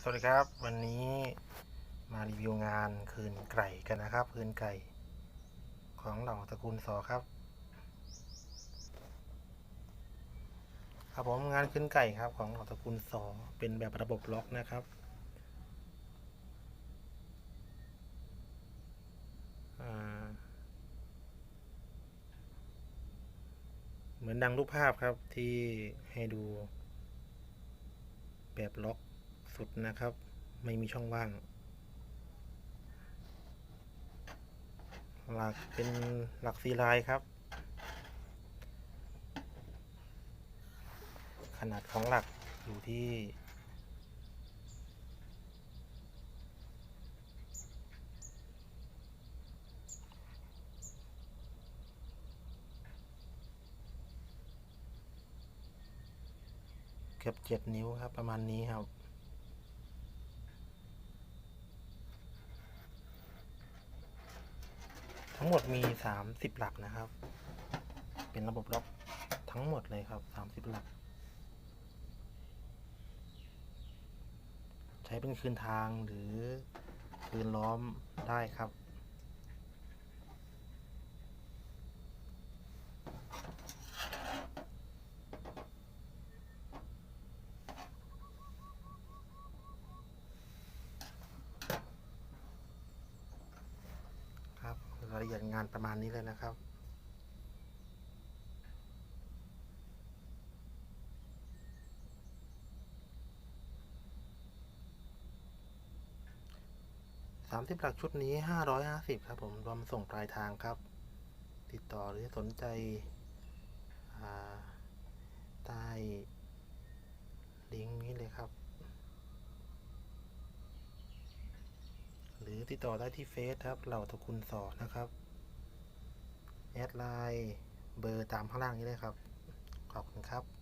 สวัสดีครับ วันนี้มารีวิวงานคืนไก่กันนะครับ คืนไก่ของเหล่าตระกูลสอครับ ครับผมงานคืนไก่ครับของเหล่าตระกูลสอเป็นแบบระบบล็อกนะครับเหมือนดังรูปภาพครับที่ให้ดูแบบล็อก สุดนะครับ ไม่มีช่องว่าง หลักเป็นหลักซีไลน์ครับ ขนาดของหลักอยู่ที่เกือบเจ็ดนิ้วครับประมาณนี้ครับ ทั้งหมดมีสามสิบหลักนะครับ เป็นระบบล็อกทั้งหมดเลยครับสามสิบหลัก ใช้เป็นคืนทางหรือคืนล้อมได้ครับ ครับรายละเอียดงานประมาณนี้เลยนะครับ สามสิบหลักชุดนี้ห้าร้อยห้าสิบครับผม รวมส่งปลายทางครับ ติดต่อหรือสนใจใต้ลิงก์นี้เลยครับ หรือ ติดต่อได้ที่เฟซครับเหล่าทุกคุณสอนะครับ แอดไลน์เบอร์ตามข้างล่างนี้เลยครับ ขอบคุณครับ